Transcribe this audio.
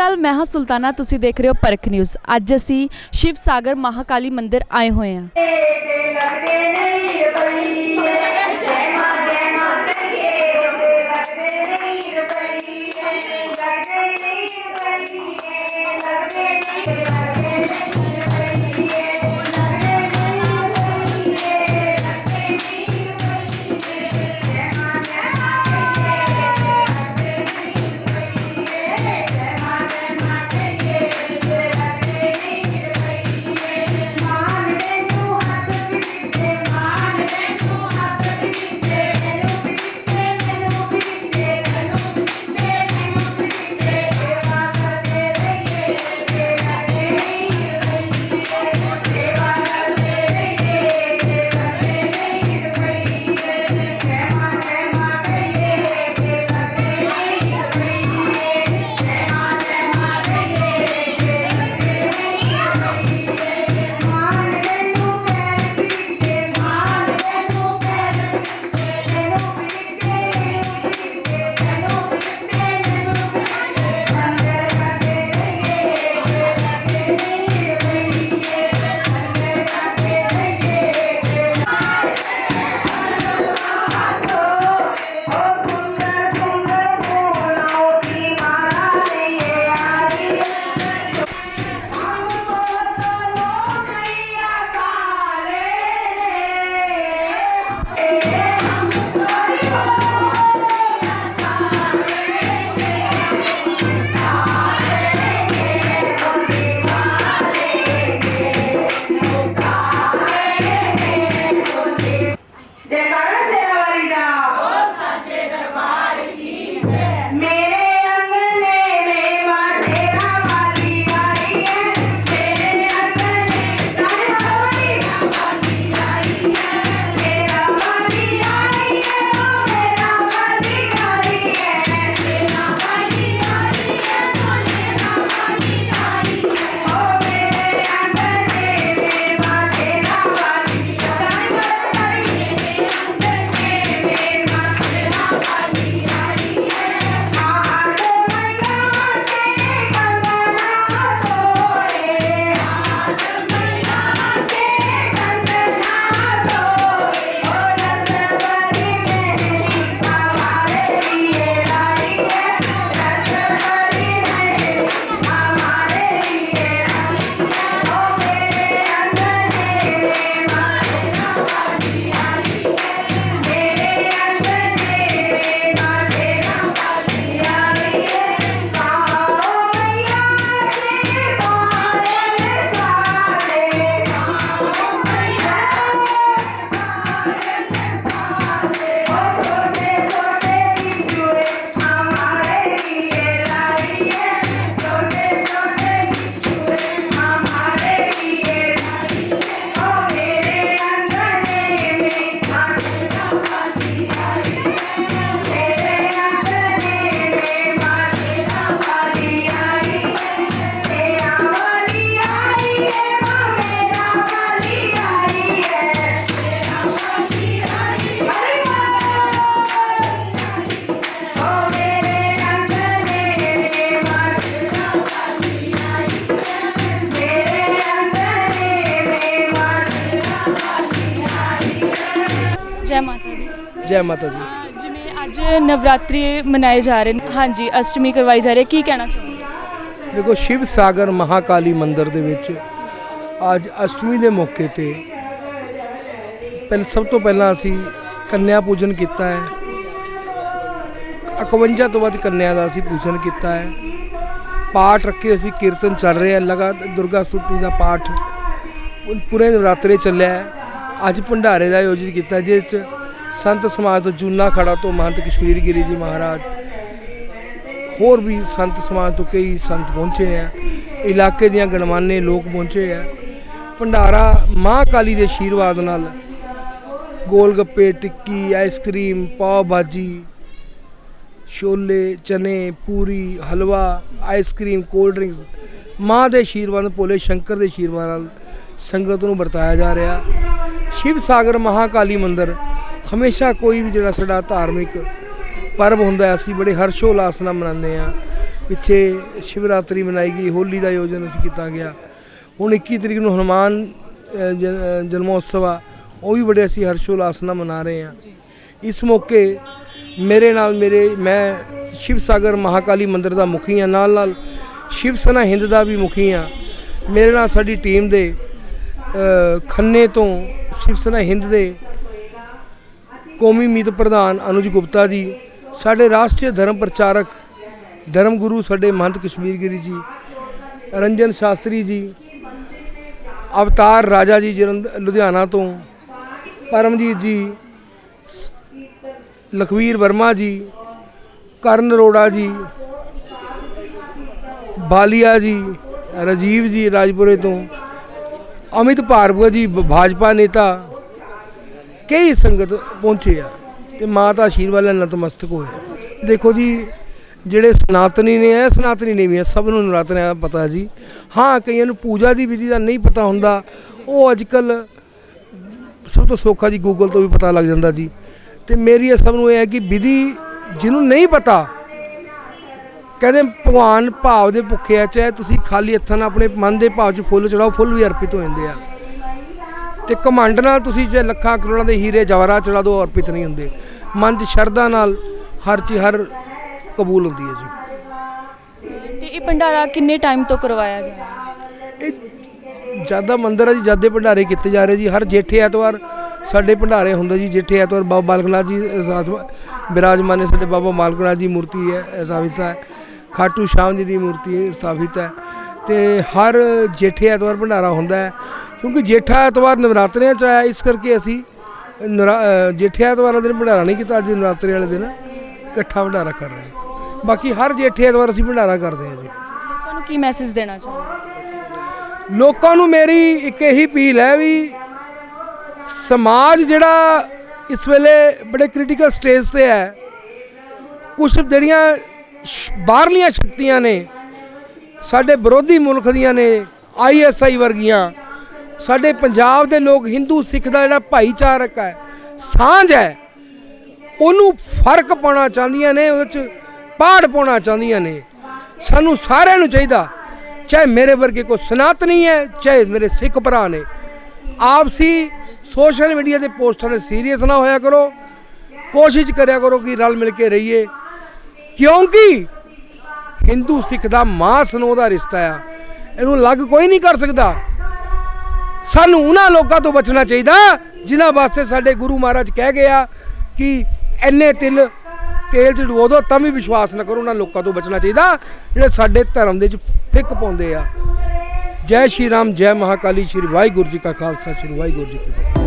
ਅਕਾਲ ਮੈਂ ਹਾਂ ਸੁਲਤਾਨਾ, ਤੁਸੀਂ ਦੇਖ ਰਹੇ ਹੋ ਪਰਖ ਨਿਊਜ਼। ਅੱਜ ਅਸੀਂ ਸ਼ਿਵ ਸਾਗਰ ਮਹਾਕਾਲੀ ਮੰਦਿਰ ਆਏ ਹੋਏ ਹਾਂ। ਜੈ ਮਾਤਾ ਦੀ। ਜੈ ਮਾਤਾ ਜੀ ਅਹ ਜਿਵੇਂ ਅੱਜ ਨਵਰਾਤਰੀ ਮਨਾਏ ਜਾ ਰਹੇ ਨੇ। ਹਾਂਜੀ ਅਸ਼ਟਮੀ ਕਰਵਾਈ ਜਾ ਰਹੀ ਹੈ। ਕੀ ਕਹਿਣਾ ਚਾਹੋਗੇ? ਦੇਖੋ ਸ਼ਿਵ ਸਾਗਰ ਮਹਾਕਾਲੀ ਮੰਦਿਰ ਦੇ ਵਿੱਚ ਅੱਜ ਅਸ਼ਟਮੀ ਦੇ ਮੌਕੇ ਤੇ ਪਹਿਲ ਸਭ ਤੋਂ ਪਹਿਲਾਂ ਅਸੀਂ ਕੰਨਿਆ ਪੂਜਨ ਕੀਤਾ ਹੈ। 51 ਤੋਂ ਵੱਧ ਕੰਨਿਆ ਦਾ ਅਸੀਂ ਪੂਜਨ ਕੀਤਾ ਹੈ। ਪਾਠ ਰੱਖੇ ਅਸੀਂ ਕੀਰਤਨ ਚੱਲ ਰਿਹਾ ਲਗਾਤਾਰ ਦੁਰਗਾ ਸਤੁਤੀ ਦਾ ਪਾਠ ਪੂਰੇ ਨਵਰਾਤਰੇ ਚੱਲਿਆ ਹੈ। ਅੱਜ ਭੰਡਾਰੇ ਦਾ ਆਯੋਜਿਤ ਕੀਤਾ, ਜਿਸ 'ਚ ਸੰਤ ਸਮਾਜ ਤੋਂ ਜੂਨਾ ਖੜਾ ਤੋਂ ਮਹੰਤ ਕਸ਼ਮੀਰ ਗਿਰੀ ਜੀ ਮਹਾਰਾਜ, ਹੋਰ ਵੀ ਸੰਤ ਸਮਾਜ ਤੋਂ ਕਈ ਸੰਤ ਪਹੁੰਚੇ ਆ, ਇਲਾਕੇ ਦੀਆਂ ਗਣਮਾਨੇ ਲੋਕ ਪਹੁੰਚੇ ਆ। ਭੰਡਾਰਾ ਮਾਂ ਕਾਲੀ ਦੇ ਆਸ਼ੀਰਵਾਦ ਨਾਲ, ਗੋਲ ਗੱਪੇ, ਟਿੱਕੀ, ਆਈਸਕ੍ਰੀਮ, ਪਾਓ ਭਾਜੀ, ਛੋਲੇ, ਚਨੇ, puri, halwa, ice cream, cold drinks, ਮਾਂ ਦੇ ਆਸ਼ੀਰਵਾਦ ਭੋਲੇ ਸ਼ੰਕਰ ਦੇ ਆਸ਼ੀਰਵਾਦ ਨਾਲ ਸੰਗਤ ਨੂੰ ਵਰਤਾਇਆ ਜਾ ਰਿਹਾ। ਸ਼ਿਵ ਸਾਗਰ ਮਹਾਕਾਲੀ ਮੰਦਿਰ ਹਮੇਸ਼ਾ ਕੋਈ ਵੀ ਜਿਹੜਾ ਸਾਡਾ ਧਾਰਮਿਕ ਪਰਬ ਹੁੰਦਾ ਅਸੀਂ ਬੜੇ ਹਰਸ਼ੋਲਾਸ ਨਾਲ ਮਨਾਉਂਦੇ ਆ ਪਿੱਛੇ ਸ਼ਿਵਰਾਤਰੀ ਮਨਾਈ ਗਈ ਹੋਲੀ ਦਾ ਆਯੋਜਨ ਅਸੀਂ ਕੀਤਾ ਗਿਆ। ਹੁਣ 21 ਤਰੀਕ ਨੂੰ ਹਨੂਮਾਨ ਅ, ਜਨਮੋਤਸਵ ਆ ਉਹ ਵੀ ਬੜੇ ਅਸੀਂ ਹਰਸ਼ੋਲਾਸ ਨਾਲ ਮਨਾ ਰਹੇ ਹਾਂ। ਇਸ ਮੌਕੇ ਮੇਰੇ ਨਾਲ ਮੇਰੇ ਮੈਂ ਸ਼ਿਵ ਸਾਗਰ ਮਹਾਕਾਲੀ ਮੰਦਿਰ ਦਾ ਮੁਖੀ ਹਾਂ ਨਾਲ ਨਾਲ ਸ਼ਿਵ ਸੈਨਾ ਹਿੰਦ ਦਾ ਵੀ ਮੁਖੀ ਹਾਂ। ਮੇਰੇ ਨਾਲ ਸਾਡੀ ਟੀਮ ਦੇ ਖੰਨੇ ਤੋਂ ਸ਼ਿਵ ਸੈਨਾ ਹਿੰਦ ਦੇ ਕੌਮੀ ਮੀਤ ਪ੍ਰਧਾਨ ਅਨੁਜ ਗੁਪਤਾ ਜੀ, ਸਾਡੇ ਰਾਸ਼ਟਰੀ ਧਰਮ ਪ੍ਰਚਾਰਕ ਧਰਮ ਗੁਰੂ ਸਾਡੇ ਮਹੰਤ ਕਸ਼ਮੀਰ ਗਿਰੀ ਜੀ, ਰੰਜਨ ਸ਼ਾਸਤਰੀ ਜੀ, ਅਵਤਾਰ ਰਾਜਾ ਜੀ ਜਲੰਧ ਲੁਧਿਆਣਾ ਤੋਂ, ਪਰਮਜੀਤ ਜੀ ਸ- ਲਖਵੀਰ ਵਰਮਾ ਜੀ, ਕਰਨ ਅਰੋੜਾ ਜੀ, ਬਾਲੀਆ ਜੀ, ਰਾਜੀਵ ਜੀ ਰਾਜਪੁਰੇ ਤੋਂ ਅਮਿਤ ਭਾਰਗਵ ਜੀ ਭਾਜਪਾ ਨੇਤਾ ਕਈ ਸੰਗਤ ਪਹੁੰਚੇ ਆ ਤੇ ਮਾਤਾ ਆਸ਼ੀਰਵਾਦ ਲੈਣ ਨਤਮਸਤਕ ਹੋਏ ਦੇਖੋ ਜੀ, ਜਿਹੜੇ ਸਨਾਤਨੀ ਨੇ, ਇਹ ਸਨਾਤਨੀ ਨੇ ਵੀ ਆ, ਸਭ ਨੂੰ ਨਰਾਤਨਿਆਂ ਦਾ ਪਤਾ ਜੀ। ਹਾਂ, ਕਈਆਂ ਨੂੰ ਪੂਜਾ ਦੀ ਵਿਧੀ ਦਾ ਨਹੀਂ ਪਤਾ ਹੁੰਦਾ। ਉਹ ਅੱਜ ਕੱਲ ਸਭ ਤੋਂ ਸੌਖਾ ਜੀ ਗੂਗਲ ਤੋਂ ਵੀ ਪਤਾ ਲੱਗ ਜਾਂਦਾ ਜੀ। ਤੇ ਮੇਰੀ ਇਹ ਸਭ ਨੂੰ ਇਹ ਹੈ ਕਿ ਵਿਧੀ ਜਿਹਨੂੰ ਨਹੀਂ ਪਤਾ ਕਹਿੰਦੇ ਭਗਵਾਨ ਭਾਵ ਦੇ ਭੁੱਖੇ ਆ ਚਾਹੇ ਤੁਸੀਂ ਖਾਲੀ ਹੱਥਾਂ ਨਾਲ ਆਪਣੇ ਮਨ ਦੇ ਭਾਵ 'ਚ ਫੁੱਲ ਚੜਾਓ ਫੁੱਲ ਵੀ ਅਰਪਿਤ ਹੋ ਜਾਂਦੇ ਆ। ਤੇ ਕਮੰਡ ਨਾਲ ਤੁਸੀਂ ਜੇ ਲੱਖਾਂ ਕਰੋੜਾਂ ਦੇ ਹੀਰੇ ਜਵਾਹਰਾਤ ਚੜਾ ਦੋ ਅਰਪਿਤ ਨਹੀਂ ਹੁੰਦੇ। ਮਨ 'ਚ ਸ਼ਰਧਾ ਨਾਲ ਹਰ ਚੀਜ਼ ਹਰ ਕਬੂਲ ਹੁੰਦੀ ਹੈ ਜੀ। ਤੇ ਇਹ ਭੰਡਾਰਾ ਕਿੰਨੇ ਟਾਈਮ ਤੋਂ ਕਰਵਾਇਆ ਜਾ ਰਿਹਾ? ਇਹ ਜ਼ਿਆਦਾ ਮੰਦਿਰ ਆ ਜੀ ਜਿਆਦੇ ਭੰਡਾਰੇ ਕੀਤੇ ਜਾ ਰਹੇ ਜੀ। ਹਰ ਜੇਠੇ ਐਤਵਾਰ ਸਾਡੇ ਭੰਡਾਰੇ ਹੁੰਦੇ ਜੀ। ਜੇਠੇ ਐਤਵਾਰ ਬਾਬਾ ਬਾਲਕਨਾਥ ਜੀ ਬਿਰਾਜਮਾਨ ਨੇ ਸਾਡੇ ਬਾਬਾ ਬਾਲਕਨਾਥ ਜੀ ਮੂਰਤੀ ਹੈ ਸਾਵਿਸਾ ਹੈ। ਖਾਟੂ ਸ਼ਾਮ ਜੀ ਦੀ ਮੂਰਤੀ ਸਥਾਪਿਤ ਹੈ ਤੇ ਹਰ ਜੇਠੇ ਐਤਵਾਰ ਭੰਡਾਰਾ ਹੁੰਦਾ ਹੈ ਕਿਉਂਕਿ ਜੇਠਾ ਐਤਵਾਰ ਨਵਰਾਤਰਿਆਂ ਚ ਆਇਆ ਇਸ ਕਰਕੇ ਅਸੀਂ ਜੇਠੇ ਐਤਵਾਰ ਵਾਲੇ ਦਿਨ ਭੰਡਾਰਾ ਨਹੀਂ ਕੀਤਾ ਅੱਜ ਨਵਰਾਤਰੇ ਵਾਲੇ ਦਿਨ ਇਕੱਠਾ ਭੰਡਾਰਾ ਕਰ ਰਹੇ ਹਾਂ। ਬਾਕੀ ਹਰ ਜੇਠੇ ਐਤਵਾਰ ਅਸੀਂ ਭੰਡਾਰਾ ਕਰਦੇ ਹਾਂ ਜੀ। ਲੋਕਾਂ ਨੂੰ ਕੀ ਮੈਸੇਜ ਦੇਣਾ ਚਾਹੁੰਦੇ ਲੋਕਾਂ ਨੂੰ ਮੇਰੀ ਇੱਕ ਇਹੀ ਅਪੀਲ ਹੈ ਵੀ ਸਮਾਜ ਜਿਹੜਾ ਇਸ ਵੇਲੇ ਬੜੇ ਕ੍ਰਿਟੀਕਲ ਸਟੇਜ ਤੇ ਹੈ ਕੁਝ ਜਿਹੜੀਆਂ ਬਾਹਰਲੀਆਂ ਸ਼ਕਤੀਆਂ ਨੇ, ਸਾਡੇ ਵਿਰੋਧੀ ਮੁਲਕ ਦੀਆਂ ਨੇ ਆਈਐਸਆਈ ਵਰਗੀਆਂ। ਸਾਡੇ ਪੰਜਾਬ ਦੇ ਲੋਕ, ਹਿੰਦੂ, ਸਿੱਖ ਦਾ ਜਿਹੜਾ ਭਾਈਚਾਰਕ ਹੈ, ਸਾਂਝ ਹੈ, ਉਹਨੂੰ ਫ਼ਰਕ ਪਾਉਣਾ ਚਾਹੁੰਦੀਆਂ ਨੇ, ਉਹਦੇ ਚ ਪਾੜ ਪਾਉਣਾ ਚਾਹੁੰਦੀਆਂ ਨੇ। ਸਾਨੂੰ ਸਾਰਿਆਂ ਨੂੰ ਚਾਹੀਦਾ, ਚਾਹੇ ਮੇਰੇ ਵਰਗੇ ਕੋਈ ਸਨਾਤਨੀ ਹੈ, ਚਾਹੇ ਮੇਰੇ ਸਿੱਖ ਭਰਾ ਨੇ। ਆਪਸੀ ਸੋਸ਼ਲ ਮੀਡੀਆ ਦੇ ਪੋਸਟਾਂ 'ਤੇ ਸੀਰੀਅਸ ਨਾ ਹੋਇਆ ਕਰੋ, ਕੋਸ਼ਿਸ਼ ਕਰਿਆ ਕਰੋ ਕਿ ਰਲ ਮਿਲ ਕੇ ਰਹੀਏ। ਕਿਉਂਕਿ ਹਿੰਦੂ ਸਿੱਖ ਦਾ ਮਾਂ ਸਨੋ ਦਾ ਰਿਸ਼ਤਾ ਆ, ਇਹਨੂੰ ਲੱਗ ਕੋਈ ਨਹੀਂ ਕਰ ਸਕਦਾ। ਸਾਨੂੰ ਉਹਨਾਂ ਲੋਕਾਂ ਤੋਂ ਬਚਣਾ ਚਾਹੀਦਾ, ਜਿਨ੍ਹਾਂ ਵਾਸਤੇ ਸਾਡੇ ਗੁਰੂ ਮਹਾਰਾਜ ਕਹਿ ਗਿਆ ਕਿ ਐਨੇ ਤਿਲ, ਤੇਲ ਚ ਡੁਬੋ ਦਿਓ ਤਾਂ ਵੀ ਵਿਸ਼ਵਾਸ ਨਾ ਕਰੋ, ਉਹਨਾਂ ਲੋਕਾਂ ਤੋਂ ਬਚਣਾ ਚਾਹੀਦਾ, ਜਿਹੜੇ ਸਾਡੇ ਧਰਮ ਦੇ ਚ ਫਿੱਕ ਪਾਉਂਦੇ ਆ। ਜੈ ਸ਼੍ਰੀ ਰਾਮ, ਜੈ ਮਹਾਕਾਲੀ, ਸ਼੍ਰੀ ਵਾਹਿਗੁਰੂ ਜੀ ਕਾ ਖਾਲਸਾ, ਸ਼੍ਰੀ ਵਾਹਿਗੁਰੂ ਜੀ ਕੀ ਫਤਿਹ।